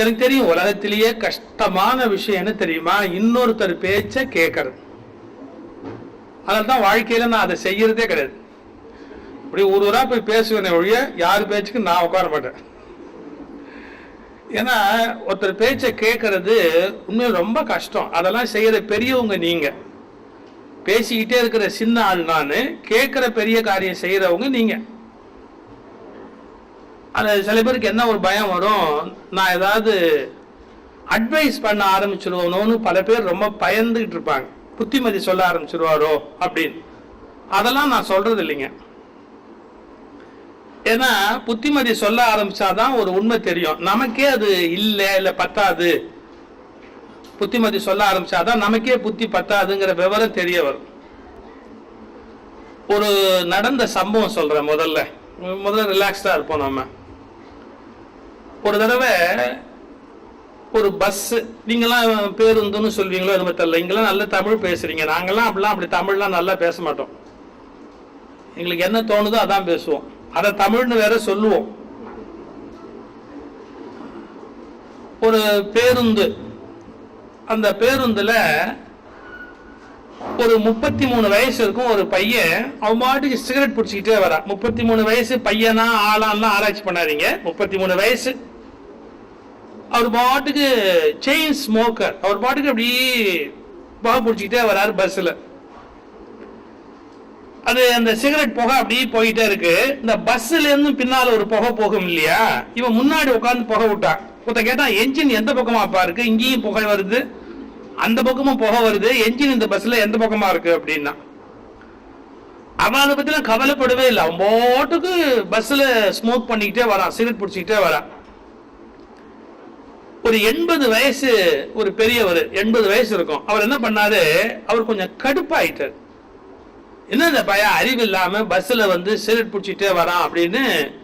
எனக்கு தெரியும் உலகத்திலேயே கஷ்டமான விஷயம் என்ன தெரியுமா? இன்னொருத்தர் பேச்ச கேட்கறது. அதனால தான் வாழ்க்கையில நான் அதை செய்யறதே கிடையாது. இப்படி ஒரு ஊரா போய் பேசுவேனே ஒழிய யார் பேச்சுக்கு நான் உட்கார மாட்டேன். ஏன்னா ஒருத்தர் பேச்சை கேட்கறது உண்மையில் ரொம்ப கஷ்டம். அதெல்லாம் செய்யற பெரியவங்க நீங்க. பேசிக்கிட்டே இருக்கிற சின்ன ஆள் நான் கேட்குற பெரிய காரியம் செய்யறவங்க நீங்கள் அது சில பேருக்கு என்ன ஒரு பயம் வரும்? நான் ஏதாவது அட்வைஸ் பண்ண ஆரம்பிச்சிருவோனோன்னு பல பேர் ரொம்ப பயந்துகிட்டு இருப்பாங்க. புத்திமதி சொல்ல ஆரம்பிச்சிருவாரோ அப்படின்னு. அதெல்லாம் நான் சொல்றது இல்லைங்க. ஏன்னா புத்திமதி சொல்ல ஆரம்பிச்சாதான் ஒரு உண்மை தெரியும். நமக்கே அது இல்லை இல்லை பத்தாது. புத்திமதி சொல்ல ஆரம்பிச்சாதான் நமக்கே புத்தி பத்தாதுங்கிற விவரம் தெரிய வரும். ஒரு நடந்த சம்பவம் சொல்றேன் முதல்ல. முதல்ல ரிலாக்ஸ்டாக இருப்போம் நம்ம. ஒரு தடவை ஒரு பஸ் நீங்களாம் பேருந்துன்னு சொல்வீங்களோ அது மாதிரி தெரியல. இங்கெல்லாம் நல்ல தமிழ் பேசுறீங்க. நாங்கெல்லாம் அப்படிலாம் அப்படி தமிழ்லாம் நல்லா பேச மாட்டோம். எங்களுக்கு என்ன தோணுதோ அதான் பேசுவோம். அதை தமிழ்னு வேற சொல்லுவோம். ஒரு பேருந்து அந்த பேருந்துல ஒரு முப்பத்தி மூணு வயசு இருக்கும் ஒரு பையன் அவன் பாட்டுக்கு சிகரெட் பிடிச்சிக்கிட்டே வரான். முப்பத்தி மூணு வயசு பையனா ஆளான்லாம் ஆராய்ச்சி பண்ணாதீங்க. முப்பத்தி மூணு வயசு அவர் பாட்டுக்கு செயின் ஸ்மோக்கர் அவர் பாட்டுக்கு அப்படி புகை பிடிச்சிக்கிட்டே வராரு பஸ்ஸில். அது அந்த சிகரெட் புகை அப்படியே போயிட்டே இருக்கு. இந்த பஸ்ஸுலேருந்து இருந்து ஒரு புகை போகும் இல்லையா? இவன் முன்னாடி உட்காந்து புகை விட்டான். ஒருத்த கேட்டான் என்ஜின் எந்த பக்கமாப்பா இருக்கு? இங்கேயும் புகை வருது. அந்த பக்கமும் புகை வருது. என்ஜின் இந்த பஸ்ஸில் எந்த பக்கமா இருக்கு? அப்படின்னா. அவன் அதை பற்றிலாம் கவலைப்படவே இல்லை. அவன் போட்டுக்கு பஸ்ஸில் ஸ்மோக் பண்ணிக்கிட்டே வரான். சிகரெட் பிடிச்சிக்கிட்டே வரான். ஒரு எண்பது வயசு ஒரு பெரியவர் எண்பது வயசு இருக்கும். அவர் என்ன பண்ணாரு? அவர் கொஞ்சம் கடுப்பாயிட்டார். என்ன இந்த பையன் அறிவு இல்லாம பஸ்ல வந்து சிகரெட் பிடிச்சிட்டே வரான் அப்படின்னு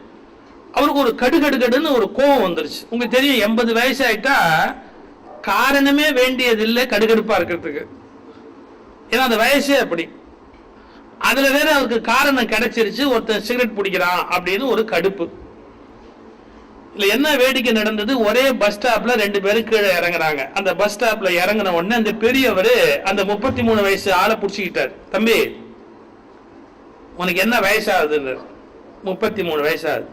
அவருக்கு ஒரு கடு கடு கடுன்னு ஒரு கோவம் வந்துருச்சு. உங்களுக்கு தெரியும் எண்பது வயசு ஆயிட்டா காரணமே வேண்டியதில்லை கடுகடுப்பா இருக்கிறதுக்கு. ஏன்னா அந்த வயசே அப்படி. அதுல வேற அவருக்கு காரணம் கிடைச்சிருச்சு ஒருத்தன் சிகரெட் பிடிக்கிறான் அப்படின்னு ஒரு கடுப்பு. இல்ல என்ன வேடிக்கை நடந்தது? ஒரே பஸ் ஸ்டாப்ல ரெண்டு பேரும் கீழே இறங்குறாங்க. அந்த பஸ் ஸ்டாப்ல இறங்கின உடனே அந்த பெரியவர் அந்த முப்பத்தி மூணு வயசு ஆளை பிடிச்சிக்கிட்டார். தம்பி உனக்கு என்ன வயசாகுதுன்னு. முப்பத்தி மூணு வயசாகுது.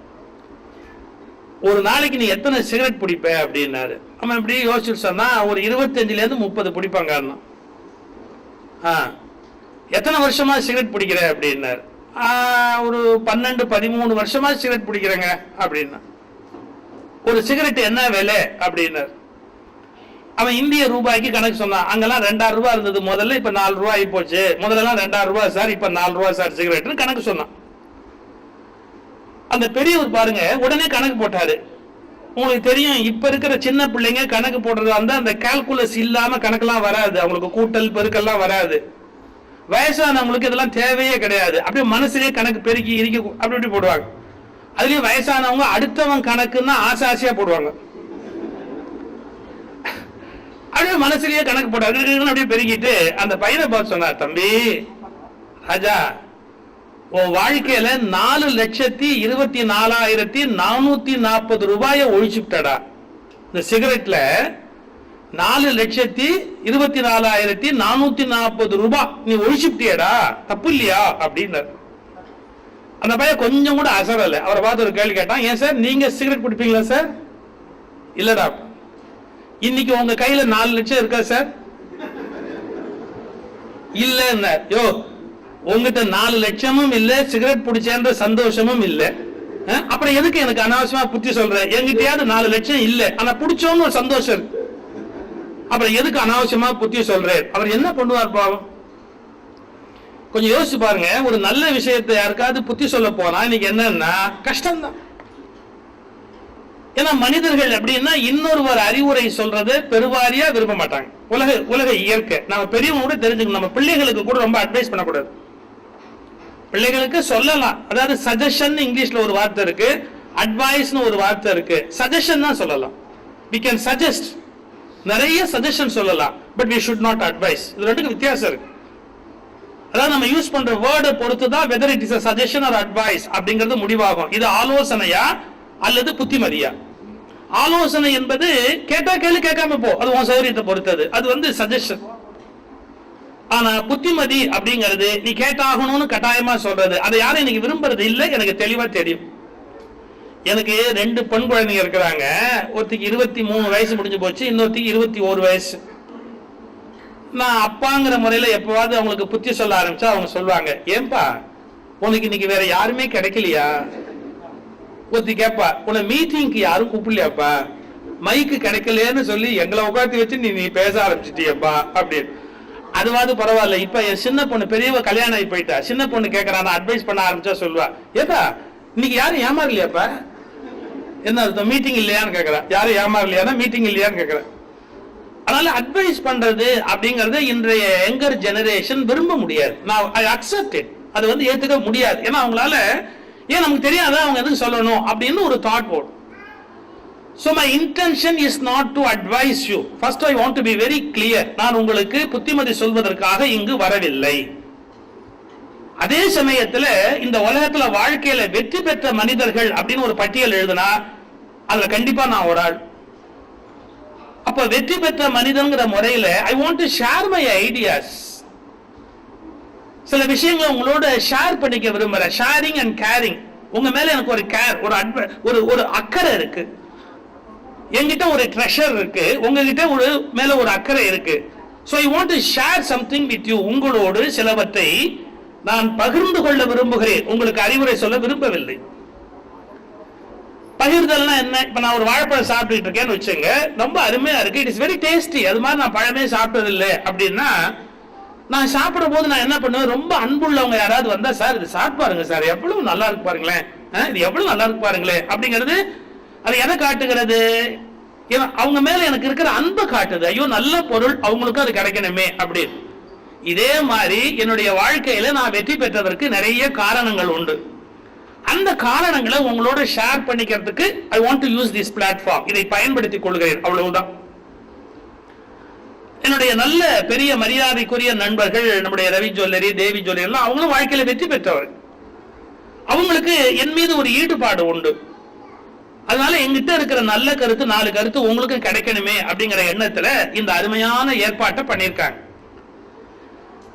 ஒரு நாளைக்கு நீ எத்தனை சிகரெட் பிடிப்ப அப்படின்னாரு. அவன் இப்படி யோசிச்சு சொன்னா ஒரு இருபத்தஞ்சிலேருந்து முப்பது பிடிப்பாங்க ஆ எத்தனை வருஷமா சிகரெட் பிடிக்கிற அப்படின்னாரு. ஒரு பன்னெண்டு பதிமூணு வருஷமா சிகரெட் பிடிக்கிறேங்க அப்படின்னா. ஒரு சிகரெட் என்ன விலை அப்படின்னாரு. அவன் இந்திய ரூபாய்க்கு கணக்கு சொன்னான். அங்கெல்லாம் ரெண்டாயிரம் ரூபாய் இருந்தது. முதல்ல இப்ப நாலு ரூபாய் ஆகி போச்சு முதல்லலாம் ரெண்டாயிரம் ரூபாய் சார் இப்ப நாலு ரூபாய் சார் சிகரெட்னு கணக்கு சொன்னான். அந்த பெரியவர் பாருங்க உடனே கணக்கு போட்டாரு. உங்களுக்கு தெரியும் இப்ப இருக்கிற சின்ன பிள்ளைங்க கணக்கு போடுறதா வந்து அந்த கால்குலஸ் இல்லாம கணக்கெல்லாம் வராது. அவங்களுக்கு கூட்டல் பெருக்கெல்லாம் வராது. வயசானவங்களுக்கு இதெல்லாம் தேவையே கிடையாது. அப்படியே மனசுலயே கணக்கு பெருக்கி இறுக்கி அப்படி இப்படி போடுவாங்க. அதுலயும் வயசானவங்க அடுத்தவன் கணக்குன்னா ஆசை ஆசையா போடுவாங்க. அப்படியே மனசுலயே கணக்கு போட்டாரு அப்படியே பெருகிட்டு அந்த பையனை பார்த்து சொன்னார் தம்பி ராஜா உன் வாழ்க்கையில நாலு லட்சத்தி இருபத்தி நாலாயிரத்தி நானூத்தி நாற்பது ரூபாய ஒழிச்சுட்டடா இந்த சிகரெட்ல நாலு லட்சத்தி இருபத்தி நாலாயிரத்தி நானூத்தி நாற்பது ரூபாய் நீ ஒழிச்சுட்டியடா தப்பு இல்லையா? அப்படின்னாரு. அந்த பையன் கொஞ்சம் கூட அசரல. அவரை பார்த்து ஒரு கேள்வி கேட்டான் ஏன் சார் நீங்க சிகரெட் பிடிப்பீங்களா சார்? இல்லடா. இன்னைக்கு உங்க கையில நாலு லட்சம் இருக்கா சார்? இல்ல யோ உங்ககிட்ட நாலு லட்சமும் இல்ல சிகரெட் பிடிச்சேன்ற சந்தோஷமும் இல்ல. அப்புறம் எதுக்கு எனக்கு அனாவசியமா புத்தி சொல்ற? எங்கிட்டயாவது நாலு லட்சம் இல்ல. ஆனா பிடிச்சோன்னு ஒரு சந்தோஷம். இருக்கு அப்புறம் எதுக்கு அனாவசியமா புத்தி சொல்றேன்? அவர் என்ன பண்ணுவார் பாவம்? கொஞ்சம் யோசிச்சு பாருங்க. ஒரு நல்ல விஷயத்தை யாருக்காவது புத்தி சொல்ல போனா இன்னைக்கு என்னன்னா கஷ்டம்தான். ஏன்னா மனிதர்கள் அப்படின்னா இன்னொருவர் அறிவுரை சொல்றது பெருவாரியா விரும்ப மாட்டாங்க. உலக உலக இயற்கை. நம்ம பெரியவங்க கூட தெரிஞ்சுக்கணும். நம்ம பிள்ளைகளுக்கு கூட ரொம்ப அட்வைஸ் பண்ணக்கூடாது. பிள்ளைகளுக்கு சொல்லலாம். அதாவது சஜஷன் இங்கிலீஷ்ல ஒரு வார்த்தை இருக்கு. அட்வைஸ்னு ஒரு வார்த்தை இருக்கு. சஜஷன் தான் சொல்லலாம். வி கேன் சஜஸ்ட் நிறைய சஜஷன் சொல்லலாம். But we should not advise இது ரெண்டுக்கும் வித்தியாசம் இருக்கு. அதாவது நம்ம யூஸ் பண்ற வேர்டை பொறுத்து தான் whether it is suggestion or advise அப்படிங்கிறது முடிவாகும். இது ஆலோசனையா அல்லது புத்திமதியா? ஆலோசனை என்பது கேட்டா கேள்வி கேட்காம போ. அது உன் சௌகரியத்தை பொறுத்தது. அது வந்து சஜஷன் ஆனா புத்திமதி அப்படிங்கிறது நீ கேட்டாகணும்னு கட்டாயமா சொல்றது. அதை யாரும் இன்னைக்கு விரும்புறது இல்லை. எனக்கு தெளிவா தெரியும். எனக்கு ரெண்டு பெண் குழந்தைங்க இருக்கிறாங்க. ஒருத்திக்கு இருபத்தி மூணு வயசு முடிஞ்சு போச்சு. இன்னொருத்திக்கு இருபத்தி ஒரு வயசு. நான் அப்பாங்கிற முறையில் எப்போவாவது அவங்களுக்கு புத்தி சொல்ல ஆரம்பிச்சா அவங்க சொல்லுவாங்க ஏன்பா உனக்கு இன்னைக்கு வேற யாருமே கிடைக்கலையா? ஒருத்தி கேட்பா உன்னை மீட்டிங்க்கு யாரும் கூப்பிடலையாப்பா? மைக்கு கிடைக்கலையேன்னு சொல்லி எங்களை உட்காந்து வச்சு நீ நீ பேச ஆரம்பிச்சிட்டியப்பா? அப்படின்னு. அதுவாது பரவாயில்ல. இப்ப என் சின்ன பொண்ணு பெரியவ கல்யாணம் ஆகி போயிட்டா சின்ன பொண்ணு கேட்கறா நான் அட்வைஸ் பண்ண ஆரம்பிச்சா சொல்லுவா ஏப்பா இன்னைக்கு யாரும் ஏமாறலையாப்பா? என்ன அர்த்தம்? மீட்டிங் இல்லையான்னு கேட்கறா யாரும் ஏமாறலையானா மீட்டிங் இல்லையான்னு கேட்கறேன் அதனால அட்வைஸ் பண்றது அப்படிங்கறத இன்றைய யங்கர் ஜெனரேஷன் விரும்ப முடியாது. நான் ஐ அக்செப்ட் இட் அது வந்து ஏத்துக்க முடியாது. ஏன்னா அவங்களால ஏன் நமக்கு தெரியாத? அவங்க எதுவும் சொல்லணும்? அப்படின்னு ஒரு தாட் போடும். So my intention is not to advise you first I want to be very clear நான் உங்களுக்கு புத்திமதி சொல்வதற்காக இங்கு வரவில்லை. அதே சமயத்தில் இந்த உலகத்தில் வாழ்க்கையில வெற்றி பெற்ற மனிதர்கள் அப்படின்னு ஒரு பட்டியல் எழுதுனா அதில் கண்டிப்பாக நான் ஒரு ஆள். அப்ப வெற்றி பெற்ற மனிதன்கிற முறையில I want to share my ideas சில விஷயங்களை உங்களோட ஷேர் பண்ணிக்க விரும்புறேன் ஷேரிங் அண்ட் கேரிங் உங்க மேல எனக்கு ஒரு கேர் ஒரு அட்ப ஒரு ஒரு அக்கறை இருக்கு. என்கிட்ட ஒரு ட்ரெஷர் இருக்கு. உங்ககிட்ட ஒரு மேல ஒரு அக்கறை இருக்கு. So I want to share something with you உங்களோடு சிலவற்றை நான் பகிர்ந்து கொள்ள விரும்புகிறேன். உங்களுக்கு அறிவுரை சொல்ல விரும்பவில்லை. பகிர்தல்னா என்ன? இப்ப நான் ஒரு வாழைப்பழம் சாப்பிட்டுட்டு இருக்கேன்னு வச்சுங்க ரொம்ப அருமையா இருக்கு. இட் இஸ் வெரி டேஸ்டி அது மாதிரி நான் பழமே சாப்பிட்டது இல்லை அப்படின்னா நான் சாப்பிடும் போது நான் என்ன பண்ணுவேன்? ரொம்ப அன்புள்ளவங்க யாராவது வந்தா சார் இது சாப்பிட்டு பாருங்க சார். எவ்வளவு நல்லா இருக்கு பாருங்களேன். ஆ, இது எவ்வளவு நல்லா இருக்கு பாருங்களேன் அப்படிங்கிறது அது எதை காட்டுகிறது? ஏன்னா, அவங்க மேல எனக்கு இருக்கிற அன்பை காட்டுது. ஐயோ நல்ல பொருள். அவங்களுக்கும் அது கிடைக்கணுமே. அப்படின்னு. இதே மாதிரி என்னுடைய வாழ்க்கையில நான் வெற்றி பெற்றதற்கு நிறைய காரணங்கள் உண்டு. அந்த காரணங்களை உங்களோட ஷேர் பண்ணிக்கிறதுக்கு I want to use this platform இதை பயன்படுத்திக் கொள்கிறேன். அவ்வளவுதான். என்னுடைய நல்ல பெரிய மரியாதைக்குரிய நண்பர்கள் நம்முடைய ரவி ஜுவல்லரி தேவி ஜுவல்லரி எல்லாம் அவங்களும் வாழ்க்கையில வெற்றி பெற்றவர். அவங்களுக்கு என் மீது ஒரு ஈடுபாடு உண்டு. அதனால எங்கிட்ட இருக்கிற நல்ல கருத்து நாலு கருத்து உங்களுக்கும் கிடைக்கணுமே அப்படிங்கிற எண்ணத்துல இந்த அருமையான ஏற்பாட்டை பண்ணியிருக்காங்க.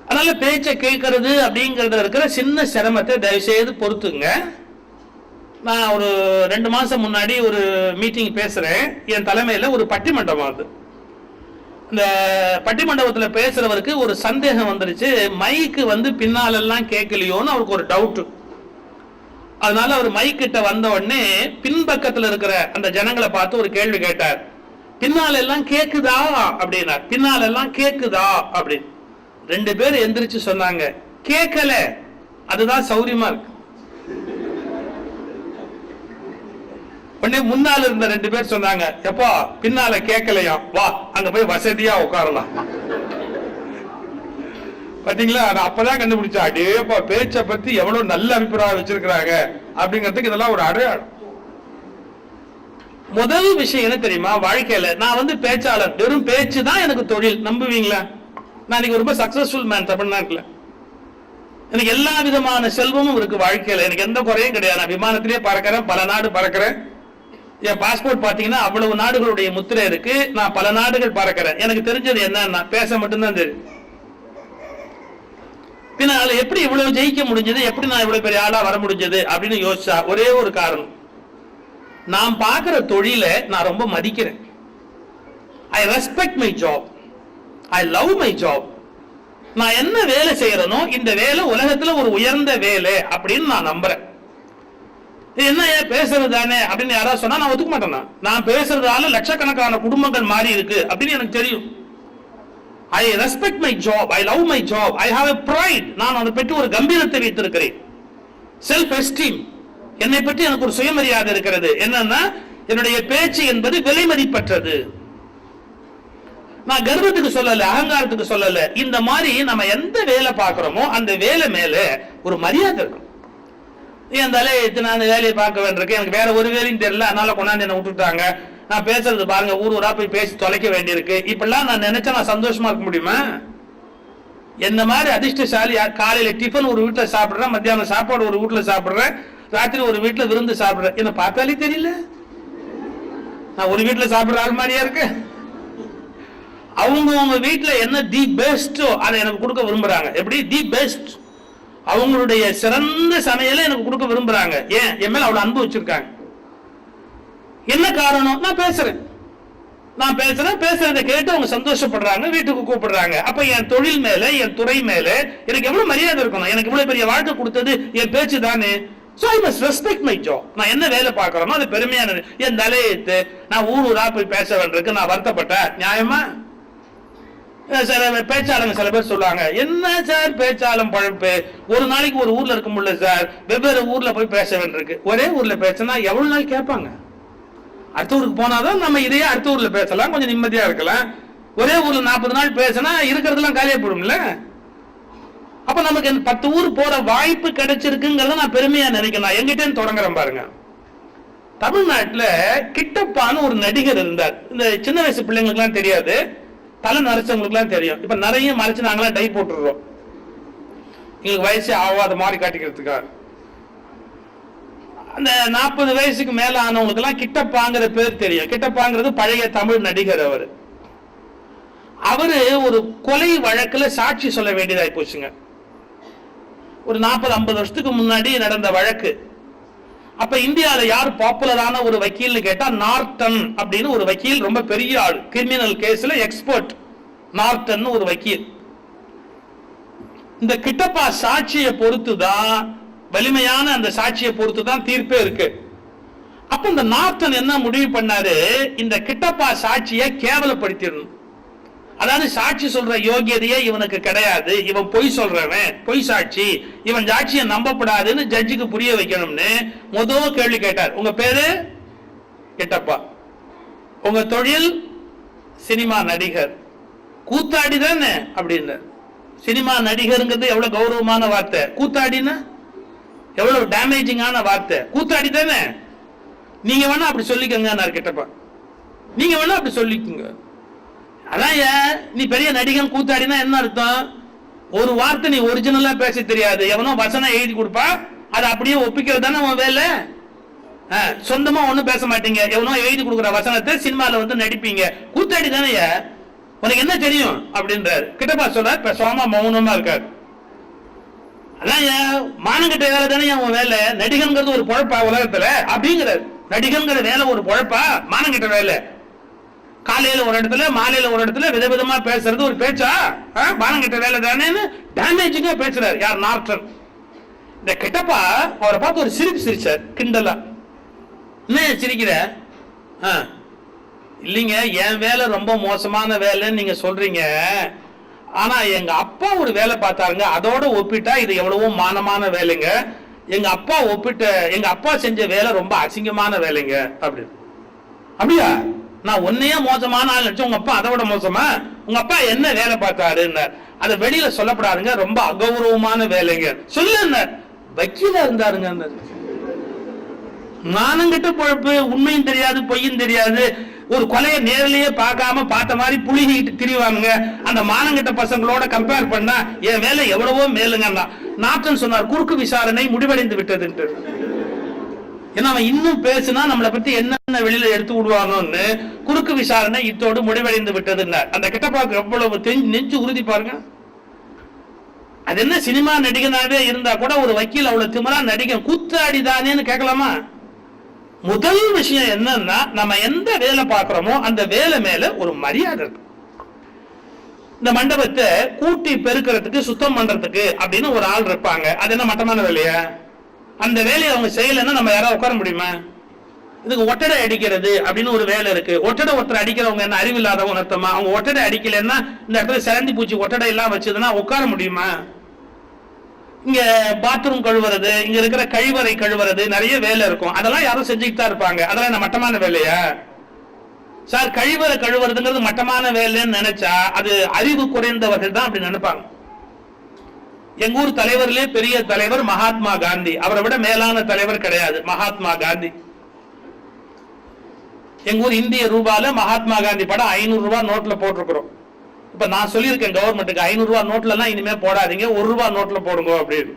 அதனால பேச்சை கேட்கறது அப்படிங்கறதுல இருக்கிற சின்ன சிரமத்தை தயவு செய்து பொறுத்துங்க. நான் ஒரு ரெண்டு மாதம் முன்னாடி ஒரு மீட்டிங் பேசுகிறேன் என் தலைமையில் ஒரு பட்டிமன்றம் அது. இந்த பட்டிமண்டபத்தில் பேசுகிறவருக்கு ஒரு சந்தேகம் வந்துருச்சு. மைக்கு வந்து பின்னாலெல்லாம் கேட்கலையோன்னு அவருக்கு ஒரு டவுட்டு அதனால அவர் மைக்கிட்ட வந்த உடனே பின்பக்கத்தில் இருக்கிற அந்த ஜனங்களை பார்த்து ஒரு கேள்வி கேட்டார். பின்னால் எல்லாம் கேட்குதா அப்படின்னார். பின்னால் எல்லாம் கேட்குதா அப்படின்னு. ரெண்டு பேர் எந்திரிச்சு சொன்னாங்க. கேட்கல அதுதான் சௌரியமா இருக்கு. உடனே முன்னால இருந்த ரெண்டு பேர் சொன்னாங்க எப்பா பின்னால கேட்கலையாம் வா அங்க போய் வசதியா உட்காரலாம். பாத்தீங்களா? நான் அப்பதான் கண்டுபிடிச்சேன் அடேப்பா பேச்ச பத்தி எவ்வளவு நல்ல அபிப்பிராயம் வச்சிருக்கிறாங்க அப்படிங்கிறதுக்கு இதெல்லாம் ஒரு அடையாளம். முதல் விஷயம் என்ன தெரியுமா? வாழ்க்கையில நான் வந்து பேச்சாளர் வெறும் பேச்சு தான் எனக்கு தொழில். நம்புவீங்களா? நான் இன்னைக்கு ரொம்ப சக்சஸ்ஃபுல் மேன் தமிழ்நாட்டில். எனக்கு எல்லா விதமான செல்வமும் இருக்கு வாழ்க்கையில. எனக்கு எந்த குறையும் கிடையாது. நான் விமானத்திலேயே பறக்கிறேன் பல நாடு பறக்கிறேன். என் பாஸ்போர்ட் பாத்தீங்கன்னா அவ்வளவு நாடுகளுடைய முத்திரை இருக்கு. நான் பல நாடுகள் பறக்கிறேன். எனக்கு தெரிஞ்சது என்னன்னா பேச மட்டும்தான் தெரியும். பின்ன அதுல எப்படி இவ்வளவு ஜெயிக்க முடிஞ்சது? எப்படி நான் இவ்வளவு பெரிய ஆளா வர முடிஞ்சது? அப்படின்னு யோசிச்சா ஒரே ஒரு காரணம். நான் பார்க்கிற தொழிலை நான் ரொம்ப மதிக்கிறேன். I respect my job I love my job நான் என்ன வேலை செய்யறனோ இந்த வேலை உலகத்துல ஒரு உயர்ந்த வேலை அப்படின்னு நான் நம்புறேன். என்ன ஏன் பேசுறது தானே அப்படின்னு யாராவது சொன்னா நான் ஒத்துக்க மாட்டேன்னா. நான். நான் பேசுறதால லட்சக்கணக்கான குடும்பங்கள் மாறி இருக்கு அப்படின்னு எனக்கு தெரியும். I respect my job I love my job I have a pride நான் அதை பற்றி ஒரு கம்பீரத்தை வைத்திருக்கிறேன். செல்ஃப் எஸ்டீம் என்னை பற்றி எனக்கு ஒரு சுயமரியாதை இருக்கிறது. என்னன்னா என்னுடைய பேச்சு என்பது விலை மதிப்பற்றது நான் கர்வத்துக்கு சொல்லல அகங்காரத்துக்கு சொல்லல. இந்த மாதிரி நம்ம எந்த வேலை பார்க்கிறோமோ அந்த வேலை மேல ஒரு மரியாதை இருக்கும். இருந்தாலே தலை நான் அந்த வேலையை பார்க்க வேண்டியிருக்கு. எனக்கு வேற ஒரு வேலையும் தெரியல. அதனால கொண்டாந்து என்ன விட்டுட்டாங்க. நான் பேசுறது பாருங்க ஊர் ஊரா போய் பேசி தொலைக்க வேண்டியிருக்கு. இப்பெல்லாம் நான் நினைச்சா நான் சந்தோஷமா இருக்க முடியுமா? என்ன மாதிரி அதிர்ஷ்டசாலியா காலையில டிஃபன் ஒரு வீட்டில் சாப்பிடுறேன் மத்தியானம் சாப்பாடு ஒரு வீட்டில் சாப்பிடுறேன் ராத்திரி ஒரு வீட்டில் விருந்து சாப்பிடுறேன். என்ன பார்த்தாலே தெரியல. நான் ஒரு வீட்டில் சாப்பிட்ற ஆள் மாதிரியா இருக்கு அவங்க அவங்க வீட்டில் என்ன தி பெஸ்டோ அதை எனக்கு கொடுக்க விரும்புறாங்க. எப்படி? தி பெஸ்ட் அவங்களுடைய சிறந்த சமையலை எனக்கு கொடுக்க விரும்புறாங்க. ஏன்? என் மேல அவ்வளவு அன்பு வச்சிருக்காங்க. என்ன காரணம்? நான் பேசுறேன். நான் பேசுறேன் பேசுறத கேட்டு அவங்க சந்தோஷப்படுறாங்க வீட்டுக்கு கூப்பிடுறாங்க. அப்ப என் தொழில் மேல என் துறை மேல எனக்கு எவ்வளவு மரியாதை இருக்கணும்? எனக்கு இவ்வளவு பெரிய வாழ்க்கை கொடுத்தது என் பேச்சு தானே? So I must respect my job நான் என்ன வேலை பார்க்குறோமோ அது பெருமையானது. என் தலையெழுத்து நான் ஊர் ஊரா போய் பேச வேண்டியிருக்கு நான் வருத்தப்பட்டேன். நியாயமா? சில பேச்சாளங்க சில பேர் சொல்லுவாங்க. என்ன சார்? பேச்சாளம் பழப்பு ஒரு நாளைக்கு ஒரு ஊர்ல இருக்க முடியல சார். வெவ்வேறு ஊர்ல போய் பேச வேண்டியிருக்கு. ஒரே ஊர்ல பேசினா எவ்வளவு நாள் கேட்பாங்க? அடுத்த ஊருக்கு போனாதான் நம்ம இதையே அடுத்த ஊர்ல பேசலாம். கொஞ்சம் நிம்மதியா இருக்கலாம். ஒரே ஊர்ல நாற்பது நாள் பேசினா இருக்கிறதெல்லாம் காலியா போடும்ல அப்ப நமக்கு இந்த பத்து ஊர் போற வாய்ப்பு கிடைச்சிருக்குங்கிறத நான் பெருமையா நினைக்கிறேன். எங்கிட்டேன்னு எங்கிட்ட தொடங்குறேன் பாருங்க. தமிழ்நாட்டில் கிட்டப்பான்னு ஒரு நடிகர் இருந்தார். இந்த சின்ன வயசு பிள்ளைங்களுக்குலாம் தெரியாது. தலை நரைச்சவங்களுக்குலாம் தெரியும். இப்ப நிறைய மறைச்சு நாங்களாம் டை போட்டுடுறோம். எங்களுக்கு வயசே ஆகாத மாதிரி காட்டிக்கிறதுக்காக. அந்த நாற்பது வயசுக்கு மேல ஆனவங்களுக்கு எல்லாம் கிட்டப்பாங்கிற பேர் தெரியும். கிட்டப்பாங்கிறது பழைய தமிழ் நடிகர் அவர். அவரு ஒரு கொலை வழக்குல சாட்சி சொல்ல வேண்டியதாகி போச்சுங்க ஒரு நாற்பது ஐம்பது வருஷத்துக்கு முன்னாடி நடந்த வழக்கு. அப்ப இந்தியால யார் பாப்புலரான ஒரு வக்கீல்னு கேட்டா நார்டன் அப்படின்னு ஒரு வக்கீல் ரொம்ப பெரிய ஆள். கிரிமினல் கேஸ்ல எக்ஸ்பர்ட் நார்டன் ஒரு வக்கீல். இந்த கிட்டப்பா சாட்சியை பொறுத்து தான் வலிமையான அந்த சாட்சியை பொறுத்து தான் தீர்ப்பே இருக்கு. அப்ப இந்த நார்டன் என்ன முடிவு பண்ணாரு? இந்த கிட்டப்பா சாட்சியை கேவலப்படுத்திடணும். அதாவது சாட்சி சொல்ற யோகியதையே இவனுக்கு கிடையாது. இவன் பொய் சொல்றவன். பொய் சாட்சி. இவன் சாட்சியை நம்பப்படாதுன்னு ஜட்ஜுக்கு புரிய வைக்கணும்னு முதல் கேள்வி கேட்டார். உங்க பேரு? கிட்டப்பா உங்க தொழில்? சினிமா நடிகர். கூத்தாடி தானே அப்படின்னு சினிமா நடிகருங்கிறது எவ்வளவு கௌரவமான வார்த்தை. கூத்தாடினா எவ்வளவு டேமேஜிங்கான வார்த்தை. கூத்தாடி தானே நீங்க வேணா அப்படி சொல்லிக்கங்க கிட்டப்பா நீங்க வேணா அப்படி சொல்லிக்கோங்க. அதான் ஏன் நீ பெரிய நடிகன் கூத்தாடினா என்ன அர்த்தம்? ஒரு வார்த்தை நீ ஒரிஜினலா பேச தெரியாது. எவனோ வசனம் எழுதி கொடுப்பா அதை அப்படியே ஒப்பிக்கிறது தானே உன் வேலை? ஆ, சொந்தமா ஒன்றும் பேச மாட்டீங்க. எவனோ எழுதி கொடுக்குற வசனத்தை சினிமாவில் வந்து நடிப்பீங்க. கூத்தாடி தானே உனக்கு என்ன தெரியும்? அப்படின்றாரு. கிட்டப்பா சொல்ற பேசாம மௌனமா இருக்காரு. அதான் மானங்கிட்ட வேலை தானே உன் வேலை? நடிகன்கிறது ஒரு பொழப்பா உலகத்துல? அப்படிங்கிறாரு. நடிகன்கிற வேலை ஒரு பொழப்பா? மானங்கிட்ட வேலை. காலையில ஒரு இடத்துல மாலையில ஒரு இடத்துல விதவிதமா பேசுறது ஒரு பேச்சா? பானங்கிட்ட வேலை தானேன்னு டேமேஜிங்கா பேசுறாரு. யார்? நார்டன். இந்த கிட்டப்பா அவரை பார்த்து ஒரு சிரிப்பு சிரிச்சார் கிண்டலா. என்ன சிரிக்கிற? ஆ, இல்லைங்க என் வேலை ரொம்ப மோசமான வேலைன்னு நீங்க சொல்றீங்க. ஆனா எங்க அப்பா ஒரு வேலை பார்த்தாருங்க. அதோட ஒப்பிட்டா இது எவ்வளவோ மானமான வேலைங்க. எங்க அப்பா ஒப்பிட்ட எங்க அப்பா செஞ்ச வேலை ரொம்ப அசிங்கமான வேலைங்க. அப்படின்னு அப்படியா? நான் ஒன்னையே மோசமான ஆள் நினைச்சு உங்க அப்பா அதை விட மோசமா? உங்க அப்பா என்ன வேலை பார்த்தாருன்னு. அதை வெளியில சொல்லப்படாதுங்க ரொம்ப அகௌரவமான வேலைங்க. சொல்லுங்க வக்கீலா இருந்தாருங்க நானுங்கிட்ட பொழப்பு உண்மையும் தெரியாது பொய்யும் தெரியாது. ஒரு கொலையை நேரிலேயே பார்க்காம பார்த்த மாதிரி புளிகிட்டு திரிவாங்க அந்த மானங்கிட்ட பசங்களோட கம்பேர் பண்ணா என் வேலை எவ்வளவோ மேலுங்கன்னா நாட்டன் சொன்னார் குறுக்கு விசாரணை முடிவடைந்து விட்டதுன்ட்டு. ஏன்னா அவன் இன்னும் பேசுனா நம்மளை பத்தி என்னென்ன வெளியில எடுத்து விடுவானோன்னு குறுக்கு விசாரணை இத்தோடு முடிவடைந்து விட்டதுன்னார் அந்த கிட்டப்பாக்கு எவ்வளவு தெஞ்சு நெஞ்சு உறுதி பாருங்க. அது என்ன சினிமா நடிகனாவே இருந்தா கூட ஒரு வக்கீல் அவ்வளவு திமிரா நடிகன் கூத்தாடிதானேன்னு கேட்கலாமா? முதல் விஷயம் என்னன்னா நம்ம எந்த வேலை பார்க்கிறோமோ அந்த வேலை மேல ஒரு மரியாதை இருக்கு. இந்த மண்டபத்தை கூட்டி பெருக்கிறதுக்கு சுத்தம் பண்றதுக்கு அப்படின்னு ஒரு ஆள் இருப்பாங்க. அது என்ன மட்டமான வேலையா? அந்த வேலையை அவங்க செய்யலைன்னா நம்ம யாராவது உட்கார முடியுமா? இதுக்கு ஒட்டடை அடிக்கிறது அப்படின்னு ஒரு வேலை இருக்கு. ஒட்டடை ஒருத்தர் அடிக்கிறவங்க என்ன அறிவில்லாதவங்க அர்த்தமா? அவங்க ஒட்டடை அடிக்கலைன்னா இந்த இடத்துல சிறந்தி பூச்சி ஒட்டடை எல்லாம் வச்சதுன்னா உட்கார முடியுமா? இங்க பாத்ரூம் கழுவுறது இங்க இருக்கிற கழிவறை கழுவுறது நிறைய வேலை இருக்கும். அதெல்லாம் யாரும் செஞ்சுக்கிட்டு தான் இருப்பாங்க. அதெல்லாம் என்ன மட்டமான வேலையா? சார் கழிவறை கழுவுறதுங்கிறது மட்டமான வேலைன்னு நினைச்சா அது அறிவு குறைந்தவர்கள் தான் அப்படி நினைப்பாங்க. எங்க ஊர் தலைவர்லயே பெரிய தலைவர் மகாத்மா காந்தி. அவரை விட மேலான தலைவர் கிடையாது மகாத்மா காந்தி. எங்க ஊர் இந்திய ரூபால மகாத்மா காந்தி படம் ஐநூறு ரூபாய் நோட்ல போட்டிருக்கிறோம். இப்ப நான் சொல்லியிருக்கேன் கவர்மெண்ட்டுக்கு ஐநூறு ரூபாய் நோட்ல எல்லாம் இனிமே போடாதீங்க ஒரு ரூபாய் நோட்ல போடுங்க அப்படின்னு.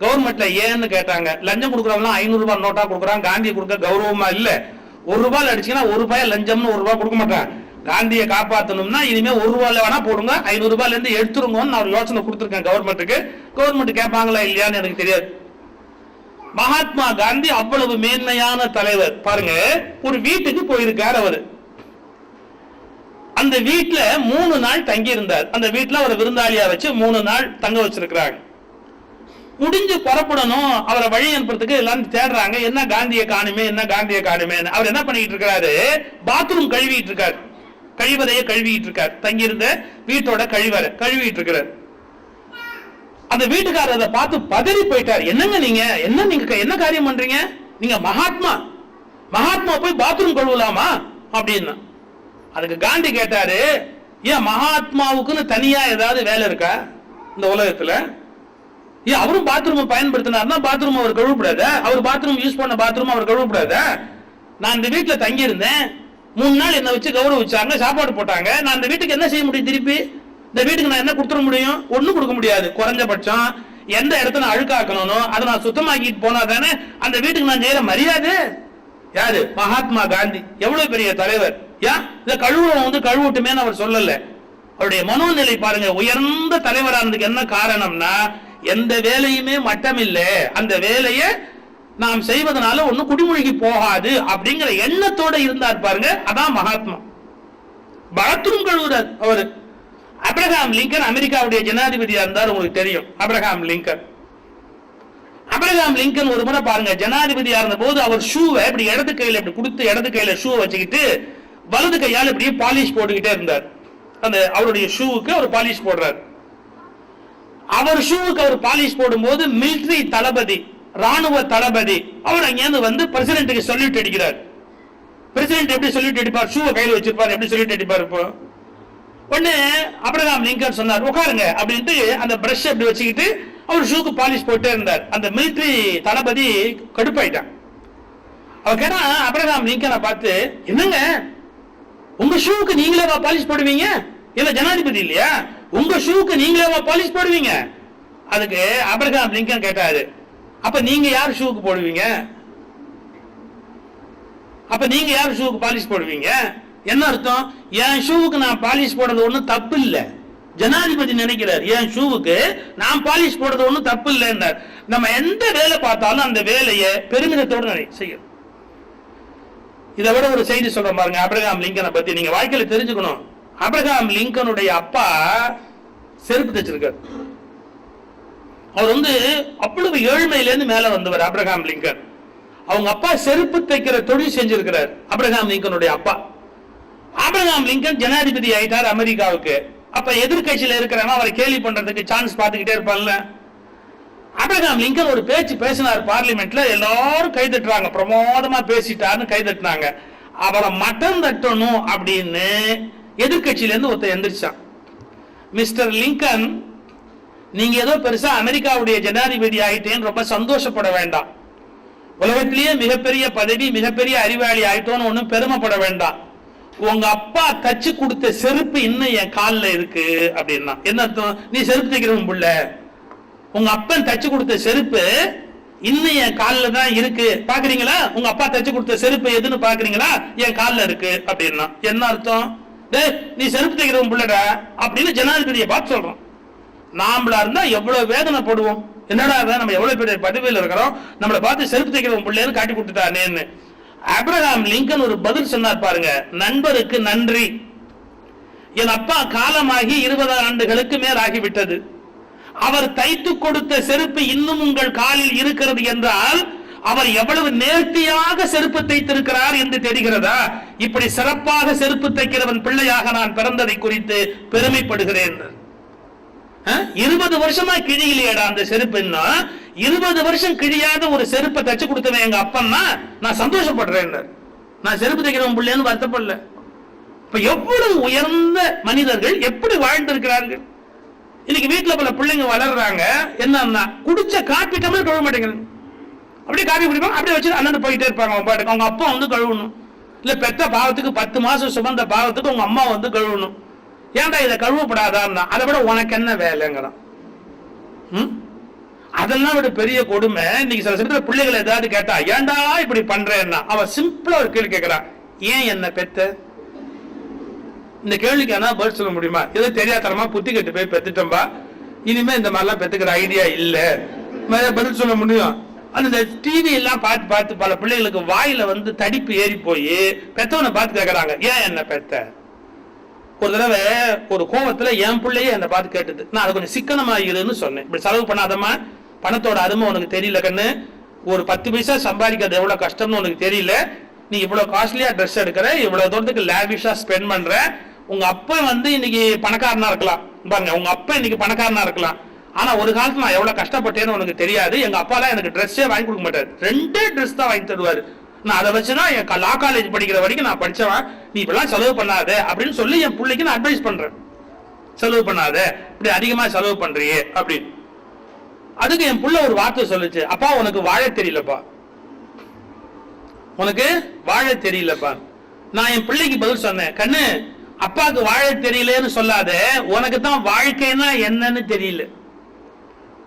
கவர்மெண்ட்ல ஏன்னு கேட்டாங்க லஞ்சம் கொடுக்குறவங்க ஐநூறு ரூபாய் நோட்டா கொடுக்குறான் காந்தி கொடுக்க கௌரவமா இல்ல. ஒரு ரூபாய் அடிச்சீங்கன்னா ஒரு ரூபாய் லஞ்சம்னு ஒரு ரூபாய் கொடுக்க மாட்டேன் காந்தியை காப்பாற்றணும்னா இனிமே ஒரு ரூபாயில வேணா போடுங்க ஐநூறு ரூபாயில இருந்து எடுத்துருங்கன்னு நான் ஒரு யோசனை கொடுத்துருக்கேன் கவர்மெண்ட்டுக்கு கவர்மெண்ட் கேட்பாங்களா இல்லையான்னு எனக்கு தெரியாது. மகாத்மா காந்தி அவ்வளவு மேன்மையான தலைவர். பாருங்க ஒரு வீட்டுக்கு போயிருக்கார் அவரு. அந்த வீட்டுல மூணு நாள் தங்கி இருந்தார் அந்த வீட்டுல அவரை விருந்தாளியா வச்சு மூணு நாள் தங்க வச்சிருக்கிறாங்க. முடிஞ்சு புறப்படணும் அவரை வழி அனுப்புறதுக்கு எல்லாரும் தேடுறாங்க. என்ன காந்தியை காணுமே என்ன காந்தியை காணுமே அவர் என்ன பண்ணிட்டு இருக்கிறாரு? பாத்ரூம் கழுவிட்டு இருக்காரு. கழிவறையை கழுவிட்டு இருக்கார் தங்கியிருந்த வீட்டோட கழிவறை கழுவிட்டு இருக்கிறார் அந்த வீட்டுக்காரர் அதை பார்த்து பதறி போயிட்டார். என்னங்க நீங்க? என்ன நீங்க என்ன காரியம் பண்றீங்க? நீங்க மகாத்மா. மகாத்மா போய் பாத்ரூம் கழுவலாமா? அப்படின்னா. அதுக்கு காந்தி கேட்டாரு ஏன் மகாத்மாவுக்குன்னு தனியா ஏதாவது வேலை இருக்கா? இந்த உலகத்துல? ஏன் அவரும் பாத்ரூம் பயன்படுத்தினார்னா பாத்ரூம் அவர் கழுவக்கூடாத? அவர் பாத்ரூம் யூஸ் பண்ண பாத்ரூம் அவர் கழுவக்கூடாத? நான் இந்த வீட்டில் தங்கியிருந்தேன். மூணு நாள் என்ன வச்சு கௌரவிச்சாங்க சாப்பாடு போட்டாங்க. நான் இந்த வீட்டுக்கு என்ன செய்ய முடியும் திருப்பி? இந்த வீட்டுக்கு நான் என்ன கொடுத்துட முடியும்? ஒன்றும் கொடுக்க முடியாது. குறைஞ்சபட்சம் எந்த இடத்த நான் அழுக்காக்கணும் அதை நான் சுத்தமாக்கிட்டு போனா தானே அந்த வீட்டுக்கு நான் செய்யற மரியாதை. யாரு? மகாத்மா காந்தி. எவ்வளவு பெரிய தலைவர். ஏன் இந்த கழுவுறவன் வந்து கழுவட்டுமேன்னு அவர் சொல்லல. அவருடைய மனோநிலை பாருங்க உயர்ந்த தலைவரானதுக்கு என்ன காரணம்னா எந்த வேலையுமே மட்டம் அந்த வேலையை நாம் செய்வதனால ஒன்றும் குடிமொழிக்கு போகாது அப்படிங்கிற எண்ணத்தோட இருந்தார் பாருங்க அதான் மகாத்மா. பாத்ரூம் கழுவுறார் அவரு. அப்ரஹாம் லிங்கன் அமெரிக்காவுடைய ஜனாதிபதியா இருந்தார் உங்களுக்கு தெரியும். Abraham Lincoln. அப்ரஹாம் லிங்கன் ஒரு முறை பாருங்க ஜனாதிபதியா இருந்த போது அவர் ஷூவை இப்படி இடது கையில இப்படி கொடுத்து இடது கையில ஷூ வச்சுக்கிட்டு வலது கையால் இப்படியே பாலிஷ் போட்டுக்கிட்டே இருந்தார். அந்த அவருடைய ஷூவுக்கு அவர் பாலிஷ் போடுறார். அவர் ஷூவுக்கு அவர் பாலிஷ் போடும்போது மிலிட்டரி தளபதி ராணுவ தளபதி. அவர் அங்கேருந்து வந்து பிரசிடென்ட்டுக்கு சொல்லிட்டு அடிக்கிறார். பிரசிடென்ட் எப்படி சொல்லிட்டு அடிப்பார்? ஷூவை கையில் வச்சிருப்பார். எப்படி சொல்லிட்டு அடிப்பார் இப்போ? உடனே அப்ரஹாம் லிங்கன் சொன்னார் உட்காருங்க. அப்படின்ட்டு அந்த பிரஷ் அப்படி வச்சுக்கிட்டு அவர் ஷூக்கு பாலிஷ் போட்டே இருந்தார். அந்த மிலிட்டரி தளபதி கடுப்பாயிட்டான். அவர் கேட்டா அப்ரஹாம் லிங்கனை பார்த்து என்னங்க? உங்க ஷூக்கு நீங்களேவா பாலிஷ் போடுவீங்க? இல்ல ஜனாதிபதி இல்லையா? உங்க ஷூக்கு நீங்களேவா பாலிஷ் போடுவீங்க? அதுக்கு அப்ரஹாம் லிங்கன் கேட்டாரு அப்ப நீங்க யார் ஷூக்கு போடுவீங்க? அப்ப நீங்க யார் ஷூக்கு பாலிஷ் போடுவீங்க? என்ன அர்த்தம்? என் ஷூவுக்கு நான் பாலிஷ் போடுறது ஒண்ணும் தப்பு இல்ல ஜனாதிபதி நினைக்கிறார் என் ஷூவுக்கு நான் பாலிஷ் போடுறது ஒண்ணும் தப்பு இல்லைன்றார் நம்ம எந்த வேலை பார்த்தாலும் அந்த வேலையை பெருமிதத்தோடு நினை செய்யும் இதை விட ஒரு செய்தி சொல்றேன் பாருங்க அப்ரகாம் லிங்கனை பத்தி. நீங்க வாழ்க்கையில தெரிஞ்சுக்கணும். அப்ரகாம் லிங்கனுடைய அப்பா செருப்பு தச்சிருக்காரு. அவர் வந்து அவ்வளவு ஏழ்மையிலேருந்து மேலே வந்தவர் அப்ரஹாம் லிங்கன். அவங்க அப்பா செருப்பு தைக்கிற தொழில் செஞ்சிருக்கிறார் அப்ரஹாம் லிங்கனுடைய அப்பா. அப்ரஹாம் லிங்கன் ஜனாதிபதி ஆயிட்டார் அமெரிக்காவுக்கு. அப்ப எதிர்கட்சியில் இருக்கிறவங்க அவரை கேள்வி பண்றதுக்கு சான்ஸ் பார்த்துக்கிட்டே இருப்பான்ல. அப்ரஹாம் லிங்கன் ஒரு பேச்சு பேசினார் பார்லிமெண்ட்ல எல்லாரும் கை தட்டுறாங்க பிரமோதமா பேசிட்டாருன்னு கை தட்டினாங்க அவரை மட்டம் தட்டணும் அப்படின்னு எதிர்க்கட்சியில இருந்து ஒருத்தர் எந்திரிச்சான். மிஸ்டர் லிங்கன் நீங்க ஏதோ பெருசா அமெரிக்காவுடைய ஜனாதிபதி ஆயிட்டேன்னு ரொம்ப சந்தோஷப்பட வேண்டாம். உலகத்திலேயே மிகப்பெரிய பதவி மிகப்பெரிய அறிவாளி ஆயிட்டோன்னு ஒன்றும் பெருமைப்பட வேண்டாம். உங்க அப்பா தச்சு கொடுத்த செருப்பு இன்னும் என் காலில் இருக்கு அப்படின்னா. என்ன அர்த்தம்? நீ செருப்பு தைக்கிறவன் புள்ள. உங்க அப்பன் தச்சு கொடுத்த செருப்பு இன்னும் என் காலில் தான் இருக்கு. பாக்குறீங்களா? உங்க அப்பா தச்சு கொடுத்த செருப்பு எதுன்னு பாக்குறீங்களா? என் காலில் இருக்கு அப்படின்னா. என்ன அர்த்தம்? டே நீ செருப்பு தைக்கிறவன் புள்ளடா அப்படின்னு ஜனாதிபதியை பார்த்து சொல்றான். நாமளா இருந்தா எவ்வளவு வேதனைப்படுவோம் என்னடா நம்ம எவ்வளவு பெரிய பதவியில் இருக்கிறோம்? நம்மளை பார்த்து செருப்பு தைக்கிற பிள்ளைன்னு காட்டி கொடுத்துட்டானேன்னு அப்ரஹாம் லிங்கன் ஒரு பதில் சொன்னார் பாருங்க நண்பருக்கு நன்றி. என் அப்பா காலமாகி இருபது ஆண்டுகளுக்கு மேல் ஆகிவிட்டது. அவர் தைத்து கொடுத்த செருப்பு இன்னும் உங்கள் காலில் இருக்கிறது என்றால் அவர் எவ்வளவு நேர்த்தியாக செருப்பு தைத்திருக்கிறார் என்று தெரிகிறதா? இப்படி சிறப்பாக செருப்பு தைக்கிறவன் பிள்ளையாக நான் பிறந்ததை குறித்து பெருமைப்படுகிறேன். இருபது வருஷமா கிழியிலையடா அந்த செருப்புன்னா இருபது வருஷம் கிழியாத ஒரு செருப்பை தச்சு கொடுத்தவன் எங்க அப்பன்னா நான் சந்தோஷப்படுறேன் நான் செருப்பு தைக்கிறவன் பிள்ளைன்னு வருத்தப்படல. இப்ப எவ்வளவு உயர்ந்த மனிதர்கள் எப்படி வாழ்ந்திருக்கிறார்கள்? இன்னைக்கு வீட்டுல பல பிள்ளைங்க வளர்றாங்க. என்னன்னா குடிச்ச காப்பி டம்ளர் கழுவ மாட்டேங்கிறாங்க அப்படியே காப்பி குடிப்பாங்க அப்படியே வச்சு அண்ணன் போயிட்டே இருப்பாங்க அவங்க பாட்டுக்கு. அவங்க அப்பா வந்து கழுவணும். இல்ல பெத்த பாவத்துக்கு பத்து மாசம் சுமந்த பாவத்துக்கு உங்க அம்மா வந்து கழுவணும். ஏன்டா இதை கழுவப்படாதான்னா? அதை விட உனக்கு என்ன வேலைங்கிறான். ம்? அதெல்லாம் விட பெரிய கொடுமை. இன்னைக்கு சில சமயத்தில் பிள்ளைகள் ஏதாவது கேட்டா ஏன்டா இப்படி பண்றேன்னா? அவ சிம்பிளா ஒரு கேள்வி கேட்கிறான் ஏன் என்ன பெத்த? இந்த கேள்விக்கு என்ன பதில் சொல்ல முடியுமா? ஏதோ தெரியாதரமா புத்தி கட்டு போய் பெத்துட்டோம்பா. இனிமே இந்த மாதிரிலாம் பெத்துக்கிற ஐடியா இல்லை. பதில் சொல்ல முடியும்? அந்த டிவி எல்லாம் பார்த்து பார்த்து பல பிள்ளைகளுக்கு வாயில வந்து தடிப்பு ஏறி போய் பெத்தவனை பார்த்து கேட்கறாங்க ஏன் என்ன பெத்த? ஒரு தடவை ஒரு கோவத்துல என் பிள்ளையே என்னை பார்த்து கேட்டது. நான் அதை கொஞ்சம் சிக்கனமா இருன்னு சொன்னேன். இப்படி செலவு பண்ணாதம்மா. பணத்தோட அருமை உனக்கு தெரியல கண்ணு. ஒரு பத்து பைசா சம்பாதிக்கிறது எவ்வளவு கஷ்டம்னு உனக்கு தெரியல. நீ இவ்வளவு காஸ்ட்லியா ட்ரெஸ் எடுக்கிற இவ்வளவு தூரத்துக்கு லேவிஷா ஸ்பெண்ட் பண்ற. உங்க அப்பா வந்து இன்னைக்கு பணக்காரனா இருக்கலாம். பாருங்க உங்க அப்பா இன்னைக்கு பணக்காரனா இருக்கலாம். ஆனா ஒரு காலத்துல நான் எவ்வளவு கஷ்டப்பட்டேன்னு உனக்கு தெரியாது. எங்க அப்பாலாம் எனக்கு ட்ரெஸ்ஸே வாங்கி கொடுக்க மாட்டாரு. ரெண்டே ட்ரெஸ் தான் வாங்கி தருவாரு. நான் அதை வச்சுதான் என் லா காலேஜ் படிக்கிற வரைக்கும் நான் படிச்சவன் நீ இப்பெல்லாம் செலவு பண்ணாத அப்படின்னு சொல்லி என் பிள்ளைக்கு நான் அட்வைஸ் பண்றேன். செலவு பண்ணாத. இப்படி அதிகமா செலவு பண்றியே அப்படின்னு. அதுக்கு என் புள்ள ஒரு வார்த்தை சொல்லுச்சு. அப்பா உனக்கு வாழ தெரியலப்பா. உனக்கு வாழ தெரியலப்பா. நான் என் பிள்ளைக்கு பதில் சொன்னேன். கண்ணு அப்பாவுக்கு வாழ தெரியலன்னு சொல்லாத. உனக்கு தான் வாழ்க்கைனா என்னன்னு தெரியல.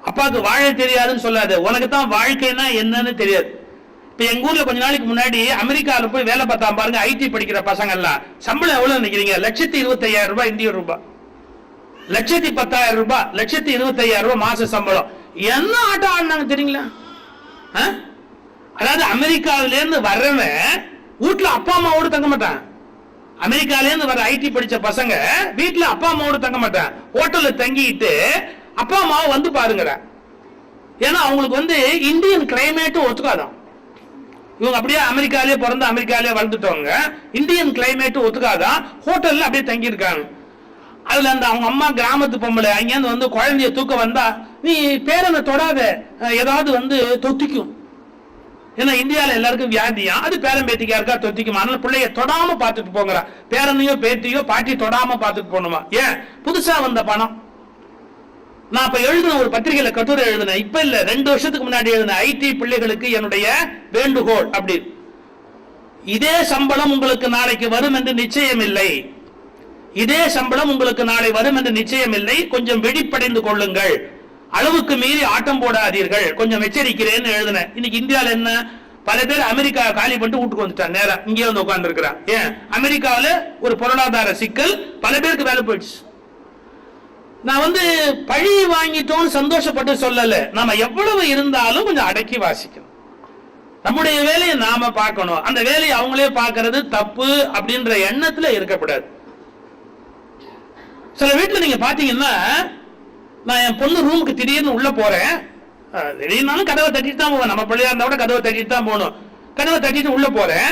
அப்பாவுக்கு வாழ தெரியாதுன்னு சொல்லாத. உனக்கு தான் வாழ்க்கைனா என்னன்னு தெரியாது. இப்ப எங்க ஊர்ல கொஞ்ச நாளைக்கு முன்னாடி அமெரிக்கால போய் வேலை பார்த்தா பாருங்க ஐடி படிக்கிற பசங்க எல்லாம் சம்பளம் எவ்வளவு நினைக்கிறீங்க? லட்சத்தி இருபத்தி ஐயாயிரம் ரூபாய் இந்திய ரூபாய். லட்சத்தி பத்தாயிரம் ரூபாய் லட்சத்தி இருபத்தி ஐயாயிரம் ரூபாய் மாச சம்பளம். என்ன ஆட்டம் ஆடினாங்க தெரியுங்களா? ஆ? அதாவது அமெரிக்காவில இருந்து வர்றவன் வீட்டுல அப்பா அம்மாவோட தங்க மாட்டான். அமெரிக்கால இருந்து வர ஐடி படிச்ச பசங்க வீட்டுல அப்பா அம்மாவோட தங்க மாட்டான். ஹோட்டல்ல தங்கிட்டு அப்பா அம்மாவை வந்து பாருங்கடா. ஏன்னா அவங்களுக்கு வந்து இந்தியன் கிளைமேட்டும் ஒத்துக்காதான் இவங்க அப்படியே அமெரிக்காலே பிறந்து அமெரிக்காலே வளர்ந்துட்டவங்க. இந்தியன் கிளைமேட் ஒத்துக்காதான் ஹோட்டல்ல அப்படியே தங்கியிருக்காங்க. அதில் அதுல அந்த அவங்க அம்மா கிராமத்து பொம்பளை அங்கேருந்து வந்து குழந்தைய தூக்க வந்தா நீ பேரனை தொடாத. ஏதாவது வந்து தொத்திக்கும். ஏன்னா இந்தியாவில் எல்லாருக்கும் வியாதியா அது பேரன் பேத்திக்கா இருக்கா தொத்திக்குமா. அதனால பிள்ளைய தொடாம பார்த்துட்டு போங்கிறா பேரனையோ பேத்தியோ பாட்டி தொடாம பார்த்துட்டு போகணுமா? ஏன்? புதுசா வந்த பணம். நான் இப்ப எழுதின ஒரு பத்திரிகையில கட்டுரை எழுதினேன். இப்ப இல்ல ரெண்டு வருஷத்துக்கு முன்னாடி எழுதின ஐடி பிள்ளைகளுக்கு என்னுடைய வேண்டுகோள் அப்படி இதே சம்பளம் உங்களுக்கு நாளைக்கு வரும் என்று நிச்சயம் இல்லை. இதே சம்பளம் உங்களுக்கு நாளை வரும் என்று நிச்சயம் இல்லை. கொஞ்சம் வெடிப்படைந்து கொள்ளுங்கள். அளவுக்கு மீறி ஆட்டம் போடாதீர்கள். கொஞ்சம் எச்சரிக்கிறேன்னு எழுதினேன். இன்னைக்கு இந்தியால என்ன? பல பேர் அமெரிக்கா காலி பண்ணிட்டு வீட்டுக்கு வந்துட்டான் நேரம் இங்கே வந்து உட்கார்ந்து ஏன்? அமெரிக்காவில ஒரு பொருளாதார சிக்கல். பல பேருக்கு வேலை போயிடுச்சு. நான் வந்து பழி வாங்கிட்டோம்னு சந்தோஷப்பட்டு சொல்லல. நம்ம எவ்வளவு இருந்தாலும் கொஞ்சம் அடக்கி வாசிக்கணும். நம்முடைய வேலையை நாம பார்க்கணும். அந்த வேலையை அவங்களே பார்க்கறது தப்பு அப்படின்ற எண்ணத்துல இருக்கக்கூடாது. சில வீட்டில் நீங்க பாத்தீங்கன்னா நான் என் பொண்ணு ரூமுக்கு திடீர்னு உள்ள போறேன். திடீர்னாலும் கதவை தட்டிட்டு தான் போவேன். நம்ம பிள்ளையா இருந்தா கூட கதவை தட்டிட்டு தான் போகணும். கதவை தட்டிட்டு உள்ள போறேன்.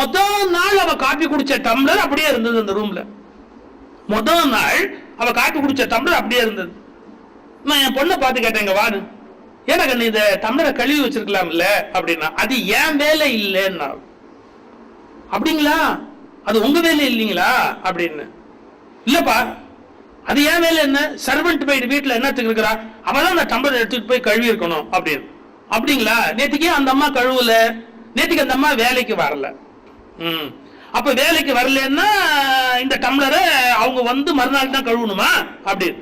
முதல் நாள் அவ காப்பி குடிச்ச டம்ளர் அப்படியே இருந்தது அந்த ரூம்ல முதல் நாள் அவ காப்பி குடிச்ச டம்ளர் அப்படியே இருந்தது. நான் என் பொண்ணை பார்த்து கேட்டேன் இங்க வாரு. ஏன்னா கண்ணு இந்த டம்ளரை கழுவி வச்சிருக்கலாம்ல அப்படின்னா அது ஏன் வேலை இல்லைன்னா அப்படிங்களா? அது உங்க வேலை இல்லைங்களா? அப்படின்னு. இல்லப்பா அது ஏன் வேலை என்ன? சர்வெண்ட் போய் வீட்டில் என்னத்துக்கு இருக்கிறா? அவதான் அந்த டம்ளர் எடுத்துட்டு போய் கழுவி இருக்கணும் அப்படின்னு. அப்படிங்களா? நேற்றுக்கே அந்த அம்மா கழுவல. நேற்றுக்கு அந்த அம்மா வேலைக்கு வரல. ம். அப்ப வேலைக்கு வரலன்னா இந்த டம்ளரை அவங்க வந்து மறுநாள் தான் கழுவணுமா? அப்படின்னு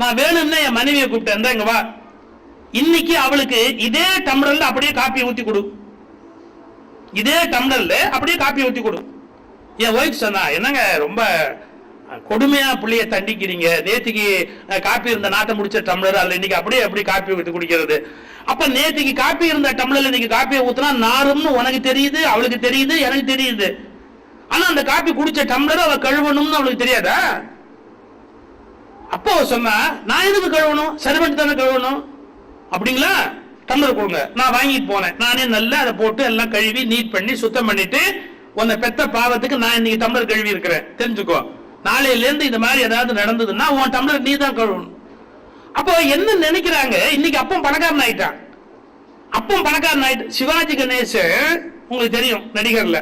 நான் வேணும்னா என் மனைவியை கூப்பிட்டேன். இங்க வா. இன்னைக்கு அவளுக்கு இதே டம்ளர்ல அப்படியே காப்பி ஊத்தி கொடு. இதே டம்ளர்ல அப்படியே காப்பி ஊத்தி கொடு. என் ஒய்ஃப் சொன்னா என்னங்க ரொம்ப கொடுமையா புள்ளைய தண்டிக்கிறீங்க. நேத்திக்கு காப்பி இருந்த நாட்டை முடிச்ச டம்ளர் அல்ல இன்னைக்கு அப்படியே எப்படி காப்பி ஊத்தி குடிக்கிறது? அப்ப நேத்திக்கு காப்பி இருந்த டம்ளர்ல இன்னைக்கு காப்பியை ஊத்தினா நாரும்னு உனக்கு தெரியுது அவளுக்கு தெரியுது எனக்கு தெரியுது. ஆனா அந்த காப்பி குடிச்ச டம்ளர் அவ கழுவணும்னு அவளுக்கு தெரியாதா? அப்போ அவ சொன்னா நான் எதுக்கு கழுவணும்? சர்வெண்ட் தானே கழுவணும்? அப்படிங்களா? டம்ளர் கொடுங்க. நான் வாங்கிட்டு போனேன். நானே நல்லா அதை போட்டு எல்லாம் கழுவி நீட் பண்ணி சுத்தம் பண்ணிட்டு உன்னை பெத்த பாவத்துக்கு நான் இன்னைக்கு டம்ளர் கழுவி இருக்கிறேன் தெரிஞ்சுக்கோ. நாளையில இருந்து இந்த மாதிரி ஏதாவது நடந்ததுன்னா உன் டம்ளர் நீ தான் கழுவணும். அப்போ என்ன நினைக்கிறாங்க? இன்னைக்கு அப்பம் பணக்காரன் ஆயிட்டான். அப்பம் பணக்காரன் ஆயிட்டு சிவாஜி கணேஷ் உங்களுக்கு தெரியும் நடிகர்ல.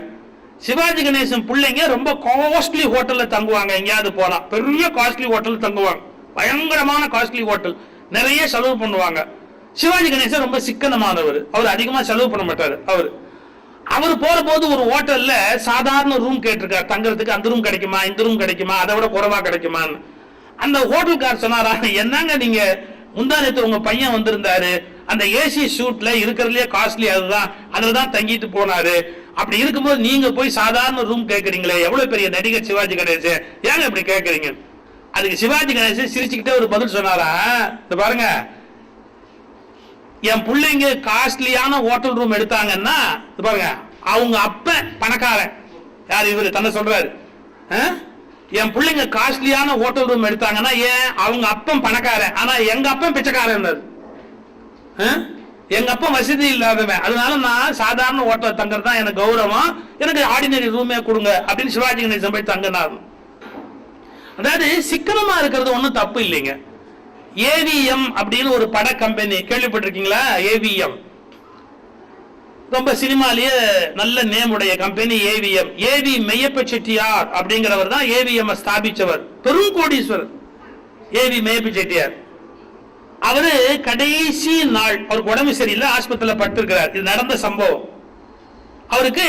சிவாஜி கணேசன் பிள்ளைங்க ரொம்ப காஸ்ட்லி ஹோட்டலில் தங்குவாங்க. எங்கேயாவது போகலாம் பெரிய காஸ்ட்லி ஹோட்டல் தங்குவாங்க. பயங்கரமான காஸ்ட்லி ஹோட்டல் நிறைய செலவு பண்ணுவாங்க. சிவாஜி கணேசன் ரொம்ப சிக்கனமானவர். அவர் அதிகமாக செலவு பண்ண மாட்டார். அவர். அவர் போற போது ஒரு ஹோட்டல்ல சாதாரண ரூம் கேட்டிருக்கார். தங்குறதுக்கு அந்த ரூம் கிடைக்குமா? இந்த ரூம் கிடைக்குமா? அதை விட குறைவா கிடைக்குமான்னு. அந்த ஹோட்டல்கார் சொன்னாரா என்னங்க நீங்க? முந்தானத்து உங்க பையன் வந்திருந்தாரு. அந்த ஏசி ஷூட்ல இருக்கிறதுலே காஸ்ட்லி அதுதான். அதுல தான் தங்கிட்டு போனாரு. அப்படி இருக்கும்போது நீங்க போய் சாதாரண ரூம் கேட்கறீங்களே எவ்வளவு பெரிய நடிகர் சிவாஜி கணேசன் ஏங்க இப்படி கேட்கறீங்க அதுக்கு சிவாஜி கணேசன் சிரிச்சுக்கிட்டே ஒரு பதில் சொன்னாரா? இந்த பாருங்க. என் பிள்ளைங்க காஸ்ட்லியான ஹோட்டல் ரூம் எடுத்தாங்கன்னா பாருங்க அவங்க அப்ப பணக்காரன். யார் இவர்? தன்னை சொல்றாரு. ஆ? என் பிள்ளைங்க காஸ்ட்லியான ஹோட்டல் ரூம் எடுத்தாங்கன்னா ஏன்? அவங்க அப்பன் பணக்காரன். ஆனா எங்க அப்பன் பிச்சைக்காரன் ஆ? எங்க அப்பா வசதி இல்லாதவன். அதனால நான் சாதாரண ஹோட்டல் தங்குறது தான் எனக்கு கௌரவம். எனக்கு ஆர்டினரி ரூமே கொடுங்க அப்படின்னு சிவாஜி கணேசன் போய் தங்கினார். அதாவது சிக்கனமா இருக்கிறது ஒண்ணும் தப்பு இல்லைங்க. ஏவிஎம் அப்படின்னு ஒரு பட கம்பெனி கேள்விப்பட்டிருக்கீங்களா? ஏவிஎம். ரொம்ப சினிமாலேயே நல்ல நேம் உடைய company AVM. AV Meiyappa Chettiar அப்படிங்கிறவர் தான் ஏவிஎம் ஸ்தாபிச்சவர். பெரும் கோடீஸ்வரர். ஏவி மெய்யப்ப செட்டியார் அவரு கடைசி நாள் அவருக்கு உடம்பு சரியில்லை ஆஸ்பத்திரியில் படுத்திருக்கிறார். இது நடந்த சம்பவம். அவருக்கு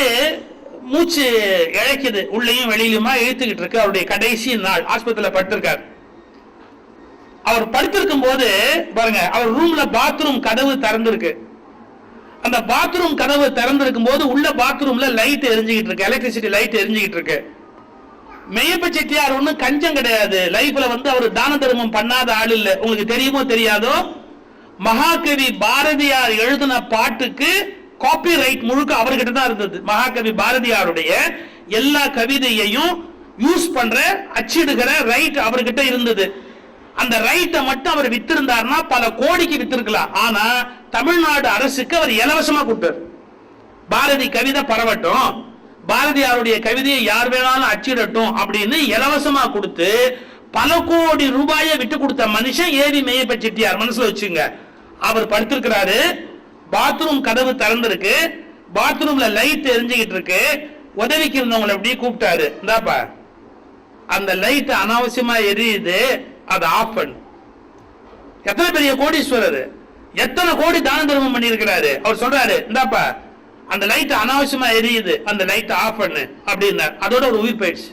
மூச்சு இழைக்குது. உள்ளேயும் வெளியிலுமா இழுத்துக்கிட்டு இருக்கு. அவருடைய கடைசி நாள் ஆஸ்பத்திரியில் படுத்திருக்கார். அவர் படுத்திருக்கும் போது பாருங்க அவர் ரூம்ல பாத்ரூம் கதவு திறந்திருக்கு. அந்த பாத்ரூம் கதவு திறந்திருக்கும் போது உள்ள பாத்ரூம்ல லைட் எரிஞ்சுக்கிட்டு இருக்கு. எலக்ட்ரிசிட்டி லைட் எரிஞ்சுக்கிட்டு இருக்கு. மெய்யப்ப செட்டியார் ஒண்ணும் கஞ்சம் கிடையாது. லைஃப்ல வந்து அவர் தான தர்மம் பண்ணாத ஆள் இல்ல. உங்களுக்கு தெரியுமோ தெரியாதோ? மகாகவி பாரதியார் எழுதின பாட்டுக்கு காப்பி ரைட் முழுக்க அவர்கிட்ட தான் இருந்தது. மகாகவி பாரதியாருடைய எல்லா கவிதையையும் யூஸ் பண்ற அச்சிடுகிற ரைட் அவர்கிட்ட இருந்தது. அந்த ரைட்டை மட்டும் அவர் வித்திருந்தார்னா பல கோடிக்கு வித்திருக்கலாம். ஆனா தமிழ்நாடு அரசுக்கு அவர் இலவசமா கொடுத்தார். பாரதி கவிதை பரவட்டும். பாரதியாருடைய கவிதையை யார் வேணாலும் அச்சிடட்டும் அப்படின்னு இலவசமா கொடுத்து பல கோடி ரூபாயை விட்டு கொடுத்த மனுஷன் ஏவி மெய்யப்ப செட்டியார் மனசுல வச்சுங்க. அவர் படுத்திருக்கிறாரு. பாத்ரூம் கதவு திறந்திருக்கு. பாத்ரூம்ல லைட் எரிஞ்சுக்கிட்டு இருக்கு. உதவிக்கு இருந்தவங்களை எப்படி கூப்பிட்டாரு. இந்தாப்பா. அந்த லைட் அனாவசியமா எரியுது. அதை ஆஃப் பண்ணு. எத்தனை பெரிய கோடீஸ்வரர். எத்தனை கோடி தான தர்மம் பண்ணியிருக்கிறாரு. அவர் சொல்றாரு இந்தாப்பா அந்த லைட் அனாவசியமா எரியுது அந்த லைட் ஆஃப் பண்ணு அப்படின்னார் அதோட ஒரு உயிர் போயிடுச்சு.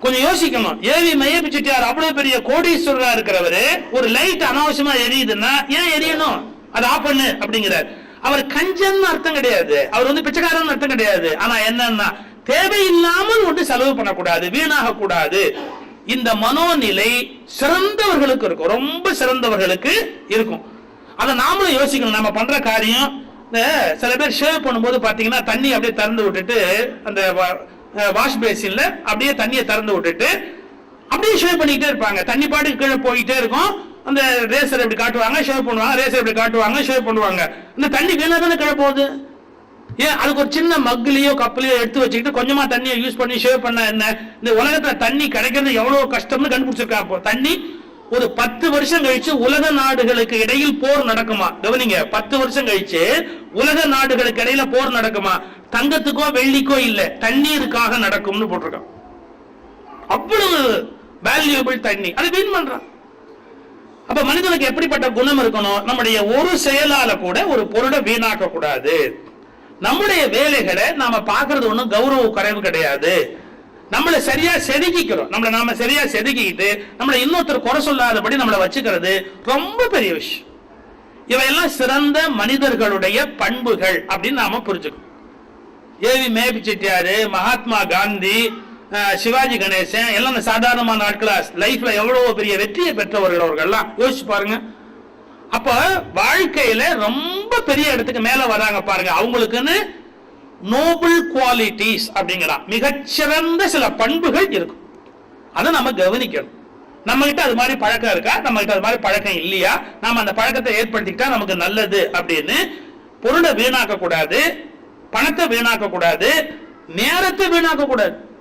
கொஞ்சம் யோசிக்கணும். ஏவி மையப்பி செட்டியார் அவ்வளவு பெரிய கோடீஸ்வரரா இருக்கிறவரு ஒரு லைட் அனாவசியமா எரியுதுன்னா ஏன் எரியணும்? அதை ஆஃப் பண்ணு அப்படிங்கிறார். அவர் கஞ்சன்னு அர்த்தம் கிடையாது. அவர் வந்து பிச்சைக்காரன் அர்த்தம் கிடையாது. ஆனா என்னன்னா தேவையில்லாமல் ஒன்று செலவு பண்ணக்கூடாது வீணாக கூடாது இந்த மனோநிலை சிறந்தவர்களுக்கு இருக்கும். ரொம்ப சிறந்தவர்களுக்கு இருக்கும். அதை நாமளும் யோசிக்கணும். நம்ம பண்ற காரியம் சில பேர் ஷேவ் பண்ணும்போது பார்த்தீங்கன்னா தண்ணி அப்படியே திறந்து விட்டுட்டு அந்த வாஷ் பேசின்ல அப்படியே தண்ணியை திறந்து விட்டுட்டு அப்படியே ஷேவ் பண்ணிக்கிட்டே இருப்பாங்க. தண்ணி பாட்டுக்கு கீழே போயிட்டே இருக்கும். அந்த ரேசர் இப்படி காட்டுவாங்க? ஷேவ் பண்ணுவாங்க. ரேசர் இப்படி காட்டுவாங்க? ஷேவ் பண்ணுவாங்க. இந்த தண்ணி வீணா தானே கீழே போகுது? ஏன்? அதுக்கு ஒரு சின்ன மக்லையோ கப்பலையோ எடுத்து வச்சுக்கிட்டு கொஞ்சமா தண்ணியை யூஸ் பண்ணி ஷேவ் பண்ண என்ன? இந்த உலகத்துல தண்ணி கிடைக்கிறது எவ்வளவு கஷ்டம்னு கண்டுபிடிச்சிருக்காங்க தண்ணி ஒரு பத்து வருஷம் கழிச்சு உலக நாடுகளுக்கு இடையில் போர் நடக்குமா? கவனிங்க பத்து வருஷம் கழிச்சு உலக நாடுகளுக்கு இடையில போர் நடக்குமா? தங்கத்துக்கோ வெள்ளிக்கோ இல்ல தண்ணீருக்காக நடக்கும்னு போட்டிருக்கான். அவ்வளவு வேல்யூபிள் தண்ணி. அது வீண் பண்றான். அப்ப மனிதனுக்கு எப்படிப்பட்ட குணம் இருக்கணும்? நம்முடைய ஒரு செயலால கூட ஒரு பொருளை வீணாக்க கூடாது நம்முடைய வேலைகளை நாம பாக்குறது ஒண்ணும் கௌரவ குறைவு கிடையாது. நம்மளை சரியா செதுக்கிக்கிறோம். நம்மளை நாம சரியா செதுக்கிட்டு நம்மளை இன்னொருத்தர் குறை சொல்லாதபடி நம்மளை வச்சுக்கிறது ரொம்ப பெரிய விஷயம். இவையெல்லாம் சிறந்த மனிதர்களுடைய பண்புகள் அப்படின்னு நாம புரிஞ்சுக்கணும். ஏவி மேபி செட்டியார் மகாத்மா காந்தி சிவாஜி கணேசன் எல்லாம் இந்த சாதாரணமான ஆட்களா லைஃப்ல எவ்வளவு பெரிய வெற்றியை பெற்றவர்கள் அவர்கள்லாம். யோசிச்சு பாருங்க. அப்ப வாழ்க்கையில ரொம்ப பெரிய இடத்துக்கு மேல வராங்க பாருங்க. அவங்களுக்குன்னு நோபிள் குவாலிட்டிஸ் அப்படிங்கிறான் மிகச்சிறந்த சில பண்புகள் இருக்கும். அதை நம்ம கவனிக்கணும். நம்மகிட்ட அது மாதிரி பழக்கம் இருக்கா? நம்மகிட்ட அது மாதிரி பழக்கம் இல்லையா? நம்ம அந்த பழக்கத்தை ஏற்படுத்திக்கிட்டா நமக்கு நல்லது அப்படின்னு பொருளை வீணாக்க கூடாது பணத்தை வீணாக்க கூடாது நேரத்தை வீணாக்க கூடாது